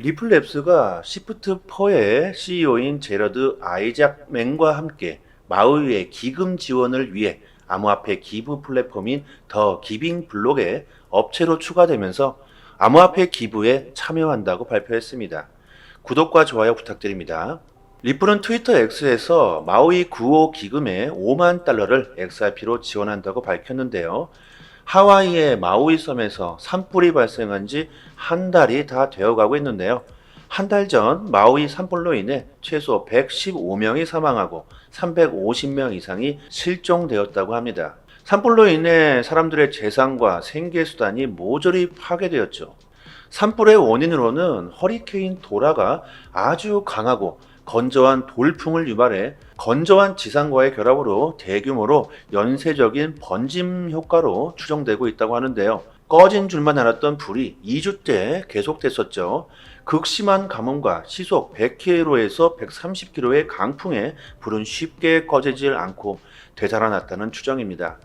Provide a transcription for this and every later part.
리플랩스가 시프트4의 CEO인 제러드 아이작 맨과 함께 마우이의 기금 지원을 위해 암호화폐 기부 플랫폼인 더 기빙 블록에 업체로 추가되면서 암호화폐 기부에 참여한다고 발표했습니다. 구독과 좋아요 부탁드립니다. 리플은 트위터 X에서 마우이 9호 기금에 5만 달러를 XRP로 지원한다고 밝혔는데요. 하와이의 마우이 섬에서 산불이 발생한 지 한 달이 다 되어가고 있는데요. 한 달 전 마우이 산불로 인해 최소 115명이 사망하고 350명 이상이 실종되었다고 합니다. 산불로 인해 사람들의 재산과 생계 수단이 모조리 파괴되었죠. 산불의 원인으로는 허리케인 도라가 아주 강하고 건조한 돌풍을 유발해 건조한 지상과의 결합으로 대규모로 연쇄적인 번짐 효과로 추정되고 있다고 하는데요. 꺼진 줄만 알았던 불이 2주째 계속됐었죠. 극심한 가뭄과 시속 100km에서 130km의 강풍에 불은 쉽게 꺼지질 않고 되살아났다는 추정입니다.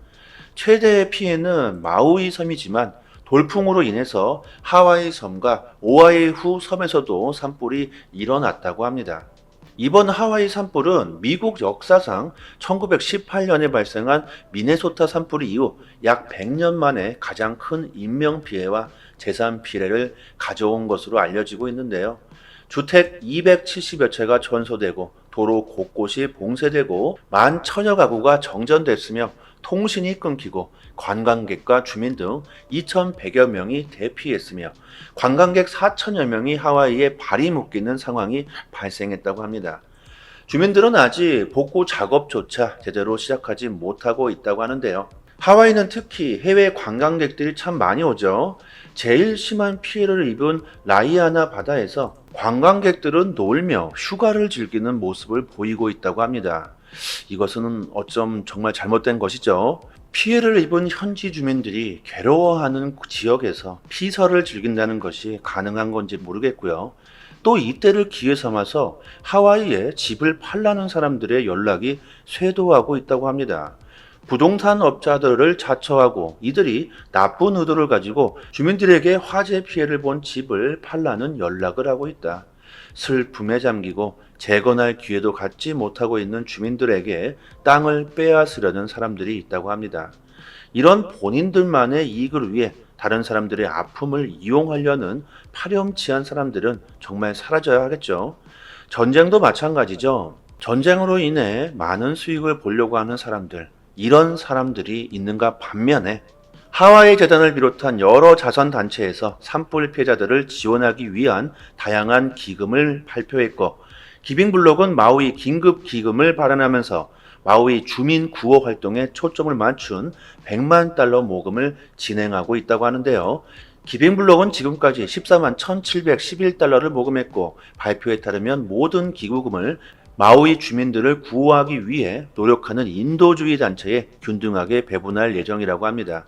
최대의 피해는 마우이 섬이지만 돌풍으로 인해서 하와이 섬과 오아이후 섬에서도 산불이 일어났다고 합니다. 이번 하와이 산불은 미국 역사상 1918년에 발생한 미네소타 산불 이후 약 100년 만에 가장 큰 인명 피해와 재산 피해를 가져온 것으로 알려지고 있는데요. 주택 270여 채가 전소되고 도로 곳곳이 봉쇄되고 만 천여 가구가 정전됐으며 통신이 끊기고 관광객과 주민 등 2,100여 명이 대피했으며 관광객 4천여 명이 하와이에 발이 묶이는 상황이 발생했다고 합니다. 주민들은 아직 복구 작업조차 제대로 시작하지 못하고 있다고 하는데요. 하와이는 특히 해외 관광객들이 참 많이 오죠. 제일 심한 피해를 입은 라이아나 바다에서 관광객들은 놀며 휴가를 즐기는 모습을 보이고 있다고 합니다. 이것은 어쩜 정말 잘못된 것이죠. 피해를 입은 현지 주민들이 괴로워하는 지역에서 피서를 즐긴다는 것이 가능한 건지 모르겠고요. 또 이때를 기회 삼아서 하와이에 집을 팔라는 사람들의 연락이 쇄도하고 있다고 합니다. 부동산 업자들을 자처하고 이들이 나쁜 의도를 가지고 주민들에게 화재 피해를 본 집을 팔라는 연락을 하고 있다. 슬픔에 잠기고 재건할 기회도 갖지 못하고 있는 주민들에게 땅을 빼앗으려는 사람들이 있다고 합니다. 이런 본인들만의 이익을 위해 다른 사람들의 아픔을 이용하려는 파렴치한 사람들은 정말 사라져야 하겠죠. 전쟁도 마찬가지죠. 전쟁으로 인해 많은 수익을 보려고 하는 사람들, 이런 사람들이 있는가 반면에 하와이 재단을 비롯한 여러 자선 단체에서 산불 피해자들을 지원하기 위한 다양한 기금을 발표했고 기빙블록은 마우이 긴급 기금을 발언하면서 마우이 주민 구호 활동에 초점을 맞춘 100만 달러 모금을 진행하고 있다고 하는데요. 기빙블록은 지금까지 14만 1711달러를 모금했고 발표에 따르면 모든 기부금을 마우이 주민들을 구호하기 위해 노력하는 인도주의 단체에 균등하게 배분할 예정이라고 합니다.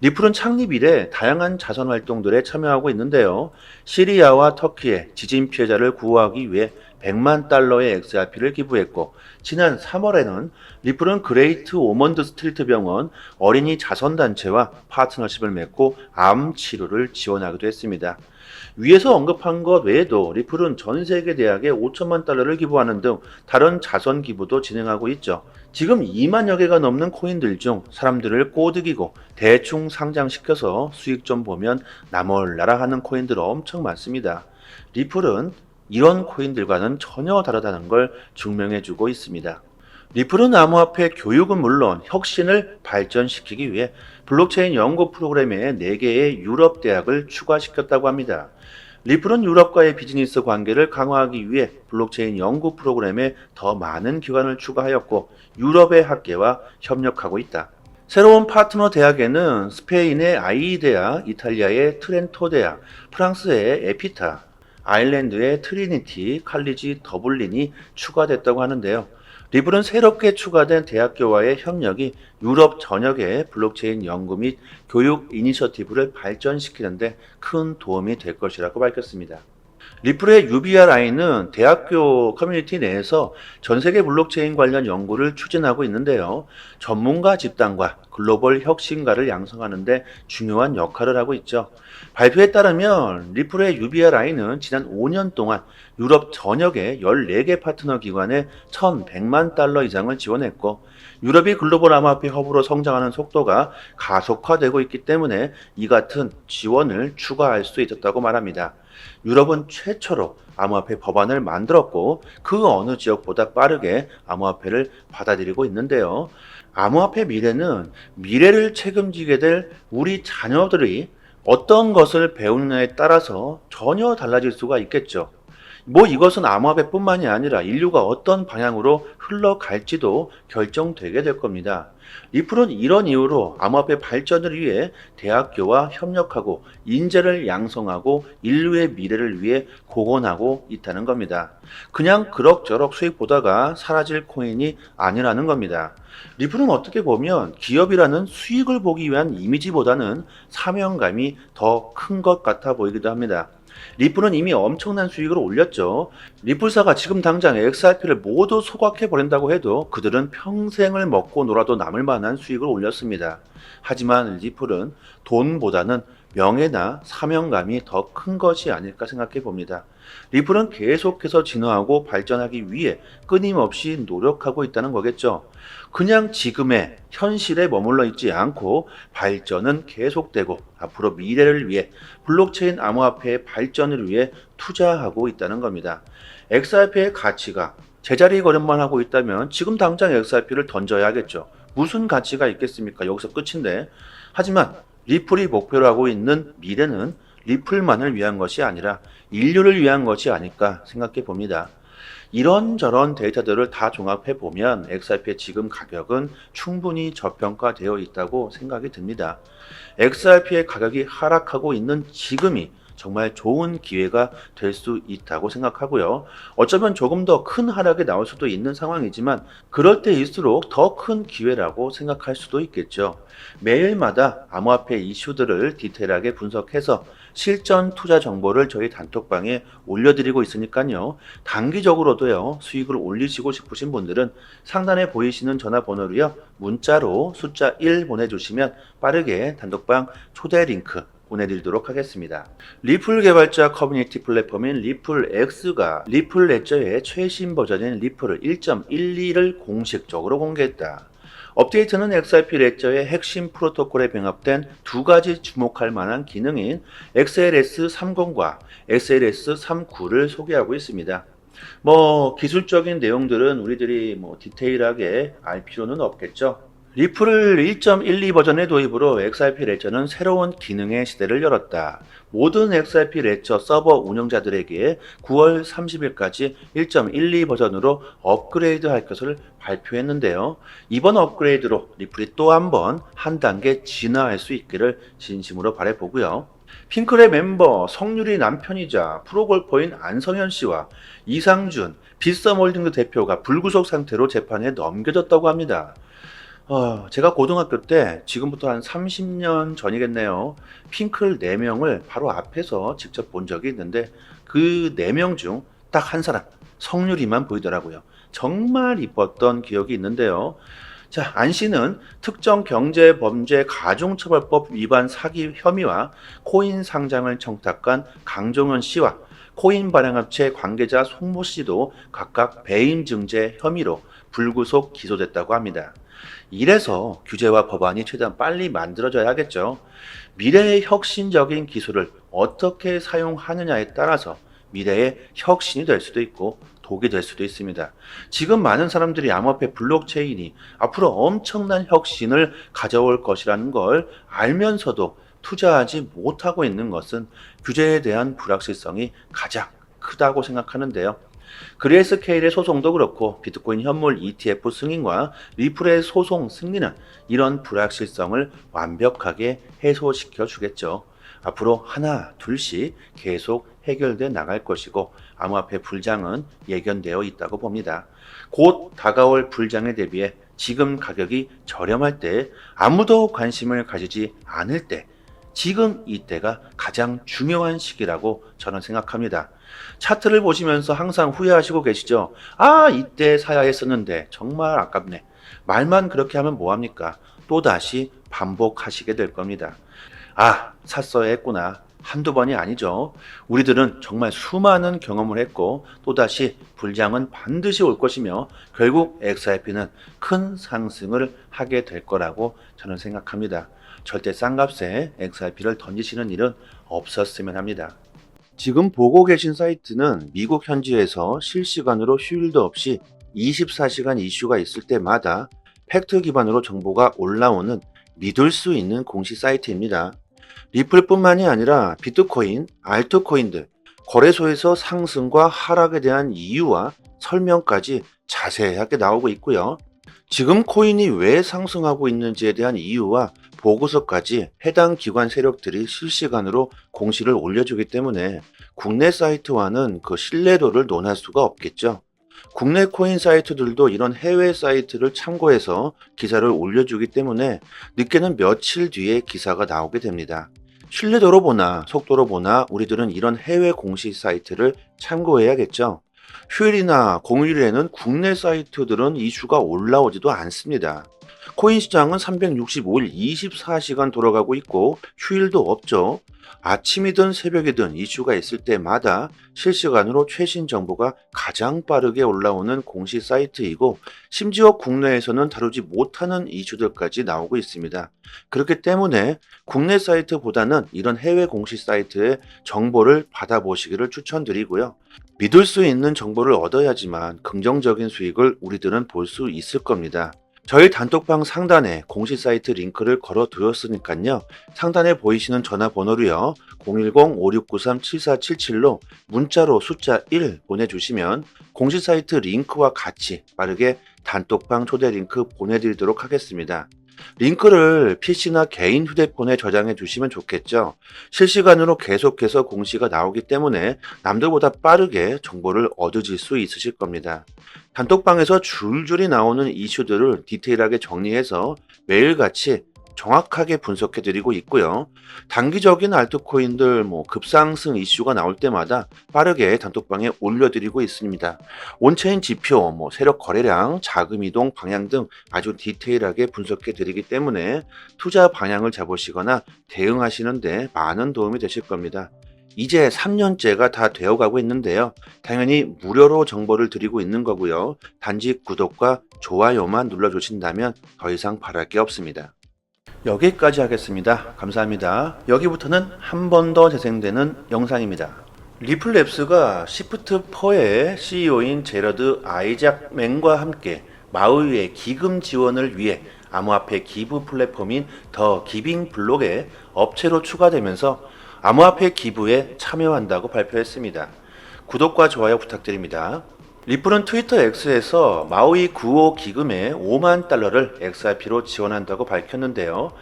리플은 창립 이래 다양한 자선 활동들에 참여하고 있는데요. 시리아와 터키의 지진 피해자를 구호하기 위해 100만 달러의 XRP를 기부했고 지난 3월에는 리플은 그레이트 오먼드 스트리트 병원 어린이 자선단체와 파트너십을 맺고 암 치료를 지원하기도 했습니다. 위에서 언급한 것 외에도 리플은 전 세계 대학에 5천만 달러를 기부하는 등 다른 자선 기부도 진행하고 있죠. 지금 2만여 개가 넘는 코인들 중 사람들을 꼬드기고 대충 상장시켜서 수익 좀 보면 나몰라라 하는 코인들 엄청 많습니다. 리플은 이런 코인들과는 전혀 다르다는 걸 증명해주고 있습니다. 리플은 암호화폐 교육은 물론 혁신을 발전시키기 위해 블록체인 연구 프로그램에 4개의 유럽 대학을 추가시켰다고 합니다. 리플은 유럽과의 비즈니스 관계를 강화하기 위해 블록체인 연구 프로그램에 더 많은 기관을 추가하였고 유럽의 학계와 협력하고 있다. 새로운 파트너 대학에는 스페인의 아이데아, 이탈리아의 트렌토 대학, 프랑스의 에피타, 아일랜드의 트리니티 칼리지 더블린이 추가됐다고 하는데요. 리블은 새롭게 추가된 대학교와의 협력이 유럽 전역의 블록체인 연구 및 교육 이니셔티브를 발전시키는데 큰 도움이 될 것이라고 밝혔습니다. 리플의 UBRI는 대학교 커뮤니티 내에서 전 세계 블록체인 관련 연구를 추진하고 있는데요. 전문가 집단과 글로벌 혁신가를 양성하는데 중요한 역할을 하고 있죠. 발표에 따르면 리플의 UBRI는 지난 5년 동안 유럽 전역의 14개 파트너 기관에 1,100만 달러 이상을 지원했고 유럽이 글로벌 암호화폐 허브로 성장하는 속도가 가속화되고 있기 때문에 이 같은 지원을 추가할 수 있었다고 말합니다. 유럽은 최초로 암호화폐 법안을 만들었고 그 어느 지역보다 빠르게 암호화폐를 받아들이고 있는데요. 암호화폐 미래는 미래를 책임지게 될 우리 자녀들이 어떤 것을 배우느냐에 따라서 전혀 달라질 수가 있겠죠. 뭐 이것은 암호화폐뿐만이 아니라 인류가 어떤 방향으로 흘러갈지도 결정되게 될 겁니다. 리플은 이런 이유로 암호화폐 발전을 위해 대학교와 협력하고 인재를 양성하고 인류의 미래를 위해 공헌하고 있다는 겁니다. 그냥 그럭저럭 수익 보다가 사라질 코인이 아니라는 겁니다. 리플은 어떻게 보면 기업이라는 수익을 보기 위한 이미지보다는 사명감이 더 큰 것 같아 보이기도 합니다. 리플은 이미 엄청난 수익을 올렸죠. 리플사가 지금 당장 XRP를 모두 소각해 버린다고 해도 그들은 평생을 먹고 놀아도 남을 만한 수익을 올렸습니다. 하지만 리플은 돈보다는 명예나 사명감이 더 큰 것이 아닐까 생각해 봅니다. 리플은 계속해서 진화하고 발전하기 위해 끊임없이 노력하고 있다는 거겠죠. 그냥 지금의 현실에 머물러 있지 않고 발전은 계속되고 앞으로 미래를 위해 블록체인 암호화폐의 발전을 위해 투자하고 있다는 겁니다. XRP의 가치가 제자리 걸음만 하고 있다면 지금 당장 XRP를 던져야 하겠죠. 무슨 가치가 있겠습니까? 여기서 끝인데. 하지만 리플이 목표로 하고 있는 미래는 리플만을 위한 것이 아니라 인류를 위한 것이 아닐까 생각해 봅니다. 이런저런 데이터들을 다 종합해 보면 XRP의 지금 가격은 충분히 저평가되어 있다고 생각이 듭니다. XRP의 가격이 하락하고 있는 지금이 정말 좋은 기회가 될 수 있다고 생각하고요. 어쩌면 조금 더 큰 하락이 나올 수도 있는 상황이지만 그럴 때일수록 더 큰 기회라고 생각할 수도 있겠죠. 매일마다 암호화폐 이슈들을 디테일하게 분석해서 실전 투자 정보를 저희 단톡방에 올려드리고 있으니까요. 단기적으로도요, 수익을 올리시고 싶으신 분들은 상단에 보이시는 전화번호로요, 문자로 숫자 1 보내주시면 빠르게 단톡방 초대 링크 보내드리도록 하겠습니다. 리플 개발자 커뮤니티 플랫폼인 리플X가 리플 레저의 최신 버전인 리플 1.12를 공식적으로 공개했다. 업데이트는 XRP 레저의 핵심 프로토콜에 병합된 두 가지 주목할 만한 기능인 XLS30과 XLS39를 소개하고 있습니다. 뭐 기술적인 내용들은 우리들이 뭐 디테일하게 알 필요는 없겠죠. 리플을 1.12 버전의 도입으로 XRP 레저는 새로운 기능의 시대를 열었다. 모든 XRP 레저 서버 운영자들에게 9월 30일까지 1.12 버전으로 업그레이드 할 것을 발표했는데요. 이번 업그레이드로 리플이 또 한 번 한 단계 진화할 수 있기를 진심으로 바라보고요. 핑클의 멤버 성유리 남편이자 프로골퍼인 안성현 씨와 이상준 빗썸홀딩스 대표가 불구속 상태로 재판에 넘겨졌다고 합니다. 어, 제가 고등학교 때 지금부터 한 30년 전이겠네요. 핑클 4명을 바로 앞에서 직접 본 적이 있는데 그 4명 중 딱 한 사람 성유리만 보이더라고요. 정말 이뻤던 기억이 있는데요. 자, 안 씨는 특정 경제 범죄 가중처벌법 위반 사기 혐의와 코인 상장을 청탁한 강종원 씨와 코인 발행업체 관계자 송모 씨도 각각 배임 증제 혐의로 불구속 기소됐다고 합니다. 이래서 규제와 법안이 최대한 빨리 만들어져야 하겠죠. 미래의 혁신적인 기술을 어떻게 사용하느냐에 따라서 미래의 혁신이 될 수도 있고 독이 될 수도 있습니다. 지금 많은 사람들이 암호화폐 블록체인이 앞으로 엄청난 혁신을 가져올 것이라는 걸 알면서도 투자하지 못하고 있는 것은 규제에 대한 불확실성이 가장 크다고 생각하는데요. 그레이스케일의 소송도 그렇고 비트코인 현물 ETF 승인과 리플의 소송 승리는 이런 불확실성을 완벽하게 해소시켜 주겠죠. 앞으로 하나, 둘씩 계속 해결돼 나갈 것이고 암호화폐 불장은 예견되어 있다고 봅니다. 곧 다가올 불장에 대비해 지금 가격이 저렴할 때 아무도 관심을 가지지 않을 때 지금 이때가 가장 중요한 시기라고 저는 생각합니다. 차트를 보시면서 항상 후회하시고 계시죠? 아, 이때 사야 했었는데 정말 아깝네. 말만 그렇게 하면 뭐합니까? 또다시 반복하시게 될 겁니다. 아, 샀어야 했구나. 한두 번이 아니죠. 우리들은 정말 수많은 경험을 했고 또다시 불장은 반드시 올 것이며 결국 XRP는 큰 상승을 하게 될 거라고 저는 생각합니다. 절대 싼 값에 XRP를 던지시는 일은 없었으면 합니다. 지금 보고 계신 사이트는 미국 현지에서 실시간으로 휴일도 없이 24시간 이슈가 있을 때마다 팩트 기반으로 정보가 올라오는 믿을 수 있는 공시 사이트입니다. 리플뿐만이 아니라 비트코인, 알트코인들, 거래소에서 상승과 하락에 대한 이유와 설명까지 자세하게 나오고 있고요. 지금 코인이 왜 상승하고 있는지에 대한 이유와 보고서까지 해당 기관 세력들이 실시간으로 공시를 올려주기 때문에 국내 사이트와는 그 신뢰도를 논할 수가 없겠죠. 국내 코인 사이트들도 이런 해외 사이트를 참고해서 기사를 올려주기 때문에 늦게는 며칠 뒤에 기사가 나오게 됩니다. 신뢰도로 보나 속도로 보나 우리들은 이런 해외 공시 사이트를 참고해야겠죠. 휴일이나 공휴일에는 국내 사이트들은 이슈가 올라오지도 않습니다. 코인 시장은 365일 24시간 돌아가고 있고 휴일도 없죠. 아침이든 새벽이든 이슈가 있을 때마다 실시간으로 최신 정보가 가장 빠르게 올라오는 공시 사이트이고 심지어 국내에서는 다루지 못하는 이슈들까지 나오고 있습니다. 그렇기 때문에 국내 사이트보다는 이런 해외 공시 사이트의 정보를 받아보시기를 추천드리고요. 믿을 수 있는 정보를 얻어야지만 긍정적인 수익을 우리들은 볼 수 있을 겁니다. 저희 단톡방 상단에 공시 사이트 링크를 걸어 두었으니까요. 상단에 보이시는 전화번호로요. 010-5693-7477로 문자로 숫자 1 보내주시면 공시 사이트 링크와 같이 빠르게 단톡방 초대 링크 보내드리도록 하겠습니다. 링크를 PC나 개인 휴대폰에 저장해 주시면 좋겠죠. 실시간으로 계속해서 공시가 나오기 때문에 남들보다 빠르게 정보를 얻으실 수 있으실 겁니다. 단톡방에서 줄줄이 나오는 이슈들을 디테일하게 정리해서 매일같이 정확하게 분석해 드리고 있고요. 단기적인 알트코인들 뭐 급상승 이슈가 나올 때마다 빠르게 단톡방에 올려 드리고 있습니다. 온체인 지표, 뭐 세력 거래량, 자금 이동 방향 등 아주 디테일하게 분석해 드리기 때문에 투자 방향을 잡으시거나 대응하시는데 많은 도움이 되실 겁니다. 이제 3년째가 다 되어가고 있는데요. 당연히 무료로 정보를 드리고 있는 거고요. 단지 구독과 좋아요만 눌러주신다면 더 이상 바랄 게 없습니다. 여기까지 하겠습니다. 감사합니다. 여기부터는 한 번 더 재생되는 영상입니다. 리플랩스가 시프트4의 CEO인 제러드 아이작 맨과 함께 마우이의 기금 지원을 위해 암호화폐 기부 플랫폼인 더 기빙 블록에 업체로 추가되면서 암호화폐 기부에 참여한다고 발표했습니다. 구독과 좋아요 부탁드립니다. 리플은 트위터 X에서 마우이 9호 기금에 5만 달러를 XRP로 지원한다고 밝혔는데요.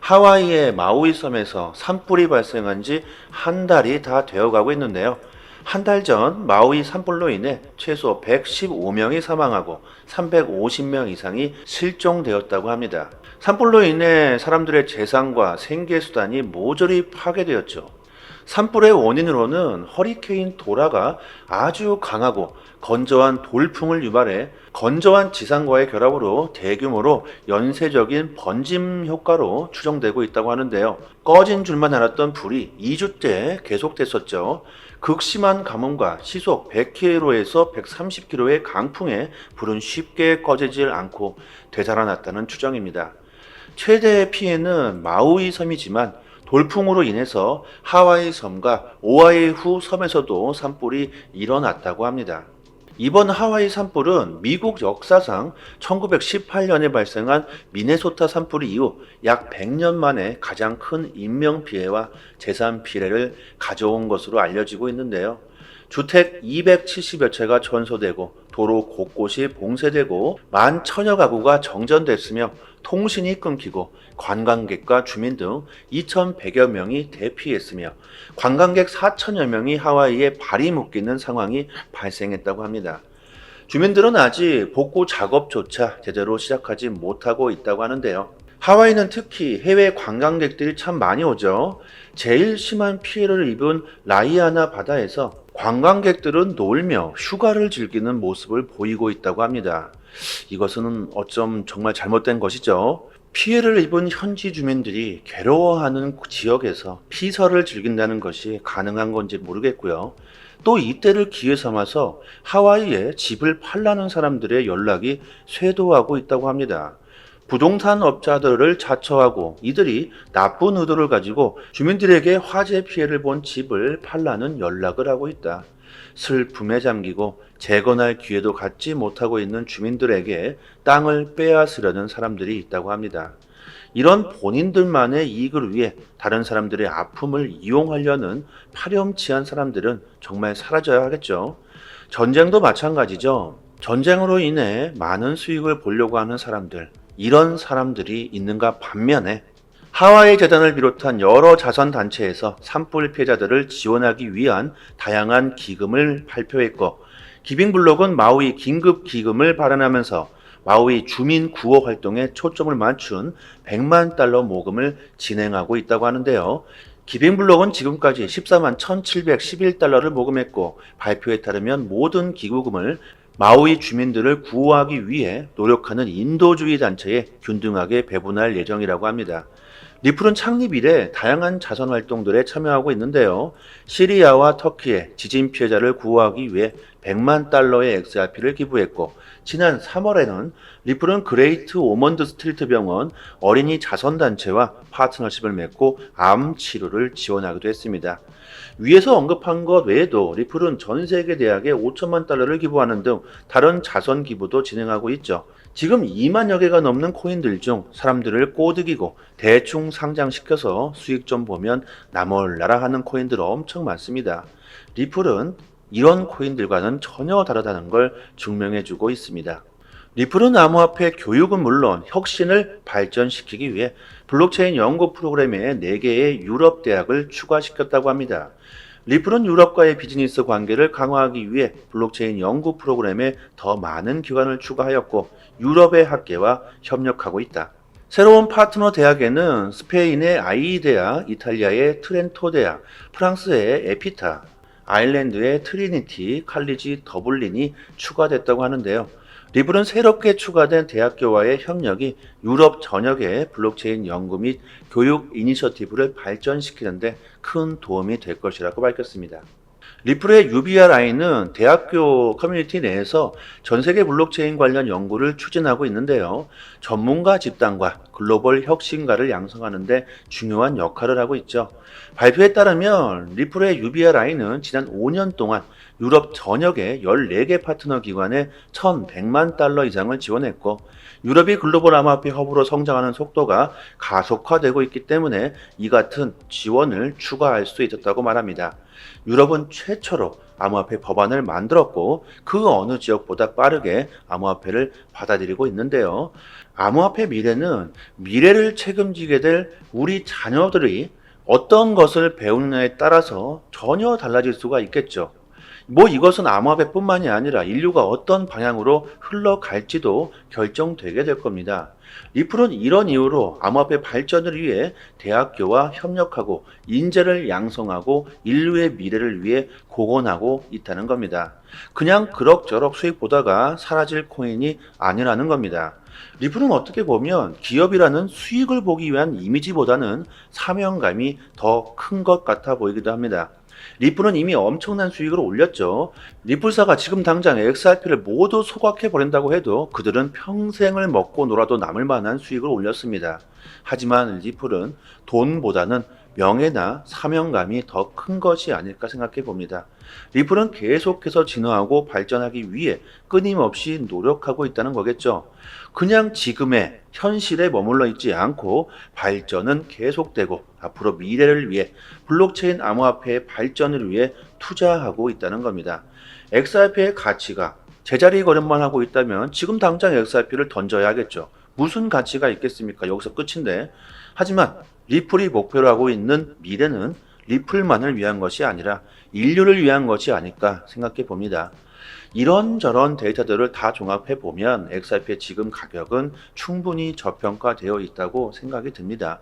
하와이의 마우이 섬에서 산불이 발생한 지 한 달이 다 되어가고 있는데요. 한 달 전 마우이 산불로 인해 최소 115명이 사망하고 350명 이상이 실종되었다고 합니다. 산불로 인해 사람들의 재산과 생계 수단이 모조리 파괴되었죠. 산불의 원인으로는 허리케인 도라가 아주 강하고 건조한 돌풍을 유발해 건조한 지상과의 결합으로 대규모로 연쇄적인 번짐 효과로 추정되고 있다고 하는데요. 꺼진 줄만 알았던 불이 2주째 계속됐었죠. 극심한 가뭄과 시속 100km에서 130km의 강풍에 불은 쉽게 꺼지질 않고 되살아났다는 추정입니다. 최대의 피해는 마우이 섬이지만 돌풍으로 인해서 하와이 섬과 오아이후 섬에서도 산불이 일어났다고 합니다. 이번 하와이 산불은 미국 역사상 1918년에 발생한 미네소타 산불 이후 약 100년 만에 가장 큰 인명 피해와 재산 피해를 가져온 것으로 알려지고 있는데요. 주택 270여 채가 전소되고 도로 곳곳이 봉쇄되고 만 천여 가구가 정전됐으며 통신이 끊기고 관광객과 주민 등 2,100여 명이 대피했으며 관광객 4천여 명이 하와이에 발이 묶이는 상황이 발생했다고 합니다. 주민들은 아직 복구 작업조차 제대로 시작하지 못하고 있다고 하는데요. 하와이는 특히 해외 관광객들이 참 많이 오죠. 제일 심한 피해를 입은 라이아나 바다에서 관광객들은 놀며 휴가를 즐기는 모습을 보이고 있다고 합니다. 이것은 어쩜 정말 잘못된 것이죠. 피해를 입은 현지 주민들이 괴로워하는 지역에서 피서를 즐긴다는 것이 가능한 건지 모르겠고요. 또 이때를 기회 삼아서 하와이에 집을 팔라는 사람들의 연락이 쇄도하고 있다고 합니다. 부동산 업자들을 자처하고 이들이 나쁜 의도를 가지고 주민들에게 화재 피해를 본 집을 팔라는 연락을 하고 있다. 슬픔에 잠기고 재건할 기회도 갖지 못하고 있는 주민들에게 땅을 빼앗으려는 사람들이 있다고 합니다. 이런 본인들만의 이익을 위해 다른 사람들의 아픔을 이용하려는 파렴치한 사람들은 정말 사라져야 하겠죠. 전쟁도 마찬가지죠. 전쟁으로 인해 많은 수익을 보려고 하는 사람들, 이런 사람들이 있는가 반면에 하와이 재단을 비롯한 여러 자선 단체에서 산불 피해자들을 지원하기 위한 다양한 기금을 발표했고 기빙블록은 마우이 긴급 기금을 발언하면서 마우이 주민 구호 활동에 초점을 맞춘 100만 달러 모금을 진행하고 있다고 하는데요. 기빙블록은 지금까지 14만 1711달러를 모금했고 발표에 따르면 모든 기부금을 마우이 주민들을 구호하기 위해 노력하는 인도주의 단체에 균등하게 배분할 예정이라고 합니다. 리플은 창립 이래 다양한 자선 활동들에 참여하고 있는데요. 시리아와 터키의 지진 피해자를 구호하기 위해 100만 달러의 XRP를 기부했고 지난 3월에는 리플은 그레이트 오먼드 스트리트 병원 어린이 자선 단체와 파트너십을 맺고 암 치료를 지원하기도 했습니다. 위에서 언급한 것 외에도 리플은 전 세계 대학에 5천만 달러를 기부하는 등 다른 자선 기부도 진행하고 있죠. 지금 2만여 개가 넘는 코인들 중 사람들을 꼬드기고 대충 상장시켜서 수익 좀 보면 나몰라라 하는 코인들 엄청 많습니다. 리플은 이런 코인들과는 전혀 다르다는 걸 증명해주고 있습니다. 리플은 암호화폐 교육은 물론 혁신을 발전시키기 위해 블록체인 연구 프로그램에 4개의 유럽 대학을 추가시켰다고 합니다. 리플은 유럽과의 비즈니스 관계를 강화하기 위해 블록체인 연구 프로그램에 더 많은 기관을 추가하였고 유럽의 학계와 협력하고 있다. 새로운 파트너 대학에는 스페인의 아이데아, 이탈리아의 트렌토 대학, 프랑스의 에피타, 아일랜드의 트리니티 칼리지 더블린이 추가됐다고 하는데요. 리블은 새롭게 추가된 대학교와의 협력이 유럽 전역의 블록체인 연구 및 교육 이니셔티브를 발전시키는데 큰 도움이 될 것이라고 밝혔습니다. 리플의 UBRI는 대학교 커뮤니티 내에서 전 세계 블록체인 관련 연구를 추진하고 있는데요. 전문가 집단과 글로벌 혁신가를 양성하는데 중요한 역할을 하고 있죠. 발표에 따르면 리플의 UBRI는 지난 5년 동안 유럽 전역의 14개 파트너 기관에 1,100만 달러 이상을 지원했고 유럽이 글로벌 암호화폐 허브로 성장하는 속도가 가속화되고 있기 때문에 이 같은 지원을 추가할 수 있었다고 말합니다. 유럽은 최초로 암호화폐 법안을 만들었고 그 어느 지역보다 빠르게 암호화폐를 받아들이고 있는데요. 암호화폐 미래는 미래를 책임지게 될 우리 자녀들이 어떤 것을 배우느냐에 따라서 전혀 달라질 수가 있겠죠. 뭐 이것은 암호화폐뿐만이 아니라 인류가 어떤 방향으로 흘러갈지도 결정되게 될 겁니다. 리플은 이런 이유로 암호화폐 발전을 위해 대학교와 협력하고 인재를 양성하고 인류의 미래를 위해 공헌하고 있다는 겁니다. 그냥 그럭저럭 수익 보다가 사라질 코인이 아니라는 겁니다. 리플은 어떻게 보면 기업이라는 수익을 보기 위한 이미지보다는 사명감이 더 큰 것 같아 보이기도 합니다. 리플은 이미 엄청난 수익을 올렸죠. 리플사가 지금 당장 XRP를 모두 소각해 버린다고 해도 그들은 평생을 먹고 놀아도 남을 만한 수익을 올렸습니다. 하지만 리플은 돈보다는 명예나 사명감이 더 큰 것이 아닐까 생각해 봅니다. 리플은 계속해서 진화하고 발전하기 위해 끊임없이 노력하고 있다는 거겠죠. 그냥 지금의 현실에 머물러 있지 않고 발전은 계속되고 앞으로 미래를 위해 블록체인 암호화폐의 발전을 위해 투자하고 있다는 겁니다. XRP의 가치가 제자리 걸음만 하고 있다면 지금 당장 XRP를 던져야 하겠죠. 무슨 가치가 있겠습니까? 여기서 끝인데. 하지만 리플이 목표로 하고 있는 미래는 리플만을 위한 것이 아니라 인류를 위한 것이 아닐까 생각해 봅니다. 이런저런 데이터들을 다 종합해 보면 XRP의 지금 가격은 충분히 저평가되어 있다고 생각이 듭니다.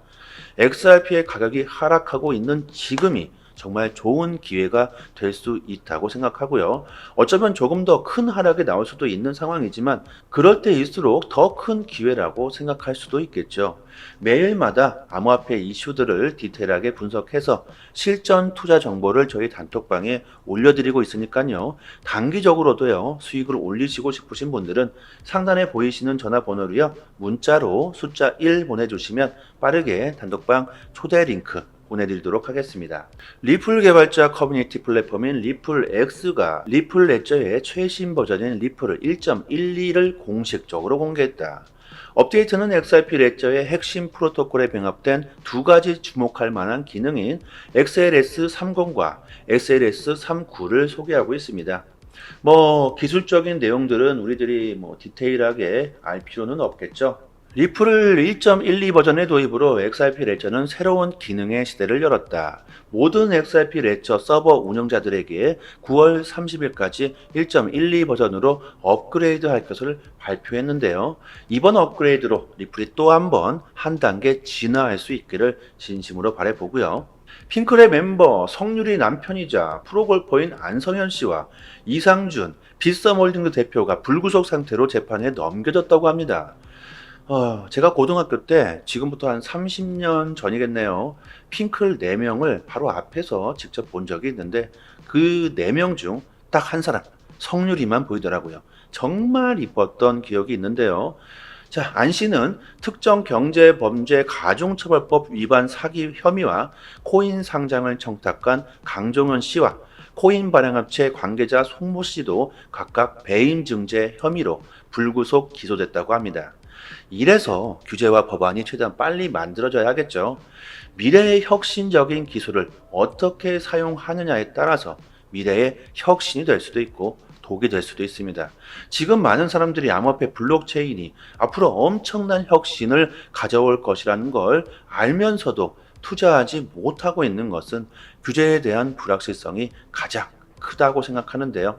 XRP의 가격이 하락하고 있는 지금이 정말 좋은 기회가 될 수 있다고 생각하고요. 어쩌면 조금 더 큰 하락이 나올 수도 있는 상황이지만 그럴 때일수록 더 큰 기회라고 생각할 수도 있겠죠. 매일마다 암호화폐 이슈들을 디테일하게 분석해서 실전 투자 정보를 저희 단톡방에 올려드리고 있으니까요. 단기적으로도요, 수익을 올리시고 싶으신 분들은 상단에 보이시는 전화번호로요, 문자로 숫자 1 보내주시면 빠르게 단톡방 초대 링크 보내드리도록 하겠습니다. 리플 개발자 커뮤니티 플랫폼인 리플X가 리플 레저의 최신 버전인 리플 1.12를 공식적으로 공개했다. 업데이트는 XRP 레저의 핵심 프로토콜에 병합된 두 가지 주목할 만한 기능인 XLS30과 XLS39를 소개하고 있습니다. 뭐 기술적인 내용들은 우리들이 뭐 디테일하게 알 필요는 없겠죠. 리플을 1.12 버전의 도입으로 XRP 레저는 새로운 기능의 시대를 열었다. 모든 XRP 레저 서버 운영자들에게 9월 30일까지 1.12 버전으로 업그레이드 할 것을 발표했는데요. 이번 업그레이드로 리플이 또 한 번 한 단계 진화할 수 있기를 진심으로 바라보고요. 핑클의 멤버 성유리 남편이자 프로골퍼인 안성현 씨와 이상준 비썸홀딩스 대표가 불구속 상태로 재판에 넘겨졌다고 합니다. 어, 제가 고등학교 때 지금부터 한 30년 전이겠네요. 핑클 4명을 바로 앞에서 직접 본 적이 있는데 그 4명 중 딱 한 사람 성유리만 보이더라고요. 정말 이뻤던 기억이 있는데요. 자, 안 씨는 특정 경제 범죄 가중처벌법 위반 사기 혐의와 코인 상장을 청탁한 강종원 씨와 코인 발행업체 관계자 송모 씨도 각각 배임 증제 혐의로 불구속 기소됐다고 합니다. 이래서 규제와 법안이 최대한 빨리 만들어져야 하겠죠. 미래의 혁신적인 기술을 어떻게 사용하느냐에 따라서 미래의 혁신이 될 수도 있고 독이 될 수도 있습니다. 지금 많은 사람들이 암호화폐 블록체인이 앞으로 엄청난 혁신을 가져올 것이라는 걸 알면서도 투자하지 못하고 있는 것은 규제에 대한 불확실성이 가장 크다고 생각하는데요.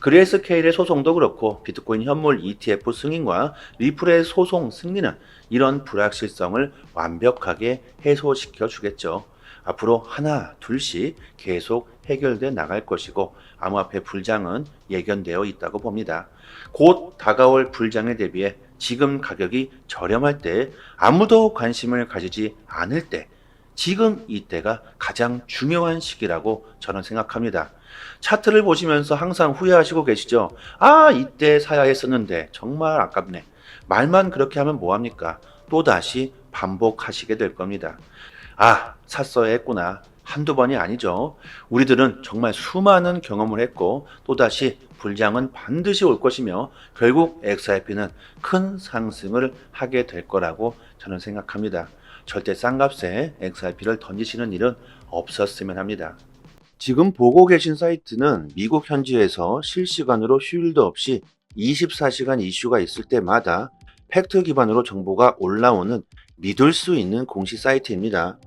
그레이스케일의 소송도 그렇고 비트코인 현물 ETF 승인과 리플의 소송 승리는 이런 불확실성을 완벽하게 해소시켜 주겠죠. 앞으로 하나, 둘씩 계속 해결돼 나갈 것이고 암호화폐 불장은 예견되어 있다고 봅니다. 곧 다가올 불장에 대비해 지금 가격이 저렴할 때 아무도 관심을 가지지 않을 때 지금 이때가 가장 중요한 시기라고 저는 생각합니다. 차트를 보시면서 항상 후회하시고 계시죠? 아, 이때 사야 했었는데 정말 아깝네. 말만 그렇게 하면 뭐합니까? 또다시 반복하시게 될 겁니다. 아, 샀어야 했구나. 한두 번이 아니죠. 우리들은 정말 수많은 경험을 했고 또다시 불장은 반드시 올 것이며 결국 XRP는 큰 상승을 하게 될 거라고 저는 생각합니다. 절대 싼 값에 XRP를 던지시는 일은 없었으면 합니다. 지금 보고 계신 사이트는 미국 현지에서 실시간으로 휴일도 없이 24시간 이슈가 있을 때마다 팩트 기반으로 정보가 올라오는 믿을 수 있는 공식 사이트입니다.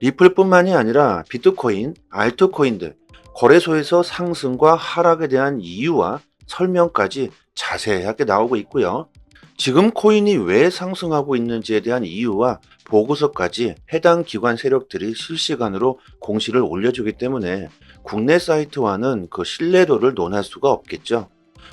리플뿐만이 아니라 비트코인, 알트코인들, 거래소에서 상승과 하락에 대한 이유와 설명까지 자세하게 나오고 있고요. 지금 코인이 왜 상승하고 있는지에 대한 이유와 보고서까지 해당 기관 세력들이 실시간으로 공시를 올려주기 때문에 국내 사이트와는 그 신뢰도를 논할 수가 없겠죠.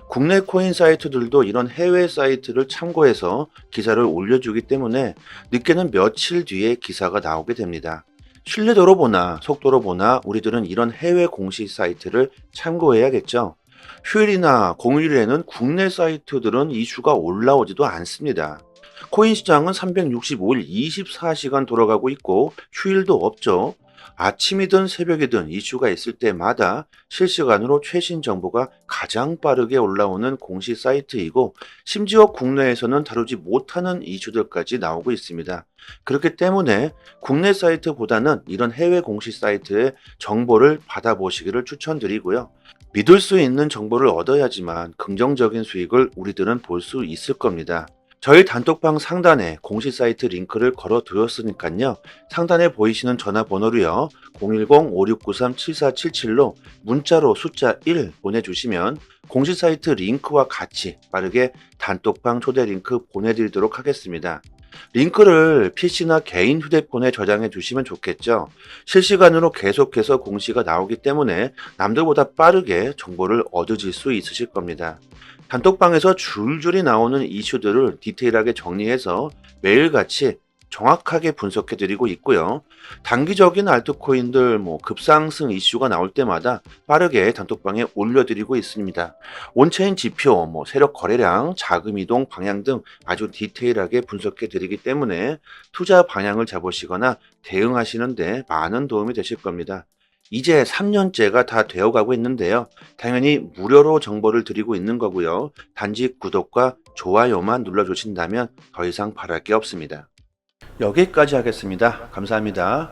국내 코인 사이트들도 이런 해외 사이트를 참고해서 기사를 올려주기 때문에 늦게는 며칠 뒤에 기사가 나오게 됩니다. 신뢰도로 보나 속도로 보나 우리들은 이런 해외 공식 사이트를 참고해야겠죠. 휴일이나 공휴일에는 국내 사이트들은 이슈가 올라오지도 않습니다. 코인 시장은 365일 24시간 돌아가고 있고 휴일도 없죠. 아침이든 새벽이든 이슈가 있을 때마다 실시간으로 최신 정보가 가장 빠르게 올라오는 공식 사이트이고 심지어 국내에서는 다루지 못하는 이슈들까지 나오고 있습니다. 그렇기 때문에 국내 사이트보다는 이런 해외 공식 사이트의 정보를 받아보시기를 추천드리고요. 믿을 수 있는 정보를 얻어야지만 긍정적인 수익을 우리들은 볼 수 있을 겁니다. 저희 단톡방 상단에 공식 사이트 링크를 걸어 두었으니까요. 상단에 보이시는 전화번호로요. 010-5693-7477로 문자로 숫자 1 보내주시면 공식 사이트 링크와 같이 빠르게 단톡방 초대 링크 보내드리도록 하겠습니다. 링크를 PC나 개인 휴대폰에 저장해 주시면 좋겠죠. 실시간으로 계속해서 공시가 나오기 때문에 남들보다 빠르게 정보를 얻으실 수 있으실 겁니다. 단톡방에서 줄줄이 나오는 이슈들을 디테일하게 정리해서 매일같이 정확하게 분석해 드리고 있고요. 단기적인 알트코인들 뭐 급상승 이슈가 나올 때마다 빠르게 단톡방에 올려 드리고 있습니다. 온체인 지표, 뭐 세력 거래량, 자금 이동 방향 등 아주 디테일하게 분석해 드리기 때문에 투자 방향을 잡으시거나 대응하시는데 많은 도움이 되실 겁니다. 이제 3년째가 다 되어가고 있는데요. 당연히 무료로 정보를 드리고 있는 거고요. 단지 구독과 좋아요만 눌러주신다면 더 이상 바랄 게 없습니다. 여기까지 하겠습니다. 감사합니다.